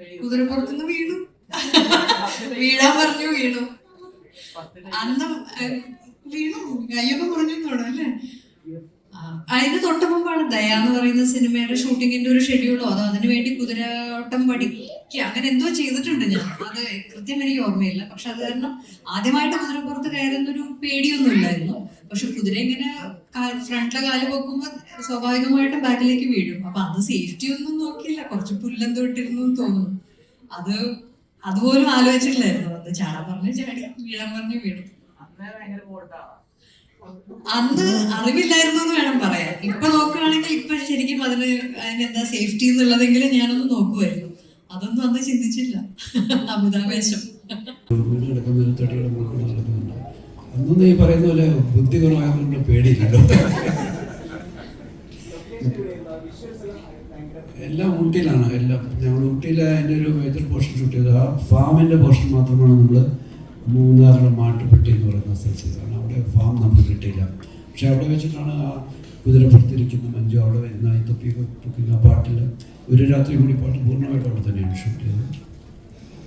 കുതിരപ്പുറത്തുനിന്ന് വീണു. വീഴാൻ പറഞ്ഞു വീണു. അന്ന് വീണു. കയ്യൊക്കെ പറഞ്ഞു തോന്നുന്നു അല്ലേ? അതിന് തൊട്ട് മുമ്പാണ് ദയ എന്ന് പറയുന്ന സിനിമയുടെ ഷൂട്ടിങ്ങിന്റെ ഒരു ഷെഡ്യൂളോ അതോ അതിനു വേണ്ടി കുതിരയോട്ടം പഠിക്കുക? അങ്ങനെ എന്തോ ചെയ്തിട്ടുണ്ട് ഞാൻ. അത് കൃത്യം എനിക്ക് ഓർമ്മയില്ല. പക്ഷെ അത് കാരണം ആദ്യമായിട്ട് കുതിരപ്പുറത്ത് കയറുന്നൊരു പേടിയൊന്നും ഇല്ലായിരുന്നു. പക്ഷെ കുതിര ഇങ്ങനെ ഫ്രണ്ടിലെ കാൽ പൊക്കുമ്പോൾ സ്വാഭാവികമായിട്ടും ബാക്കിലേക്ക് വീഴും. അപ്പൊ അന്ന് സേഫ്റ്റി ഒന്നും നോക്കിയില്ല. കുറച്ച് പുല്ലെന്തോ ഇട്ടിരുന്നു എന്ന് തോന്നുന്നു. അത് അതുപോലും ആലോചിച്ചിട്ടില്ലായിരുന്നു. അത് ചാടാൻ പറഞ്ഞ് ചാടി വീഴാൻ പറഞ്ഞ് വീഴും അന്ന് അറിവില്ലായിരുന്നു എന്ന് വേണം പറയാൻ. ഇപ്പൊ നോക്കുകയാണെങ്കിൽ ഇപ്പൊ ശരിക്കും അതിന് അതിനെന്താ സേഫ്റ്റി എന്നുള്ളതെങ്കിലും ഞാനൊന്ന് നോക്കുമായിരുന്നു അതൊന്നും അന്ന് ചിന്തിച്ചില്ല. അമിതാവേശം അന്നൊന്നും ഈ പറയുന്ന പോലെ ബുദ്ധി കുറവായതുകൊണ്ട് പേടിയില്ലല്ലോ. എല്ലാം ഊട്ടിയിലാണ്. എല്ലാം. ഞങ്ങൾ ഊട്ടിയിലെ അതിന്റെ ഒരു മേജർ പോർഷൻ ഷൂട്ട് ചെയ്തത്. ആ ഫാമിന്റെ പോർഷൻ മാത്രമാണ് നമ്മൾ മൂന്നാറിലെ മാട്ടുപെട്ടി എന്ന് പറയുന്ന സ്ഥലത്ത് ചെയ്തതാണ് അവിടെ ഫാം നമുക്ക് കിട്ടിയില്ല. പക്ഷെ അവിടെ വെച്ചിട്ടാണ് ആ കുതിരപ്പുറത്തിരിക്കുന്ന മഞ്ജു അവിടെ വരുന്ന തൊപ്പി പൊക്കുന്ന പാട്ടിൽ ഒരു രാത്രി കൂടി പാട്ട് പൂർണമായിട്ട് അവിടെ തന്നെയാണ് ഷൂട്ട് ചെയ്തത്.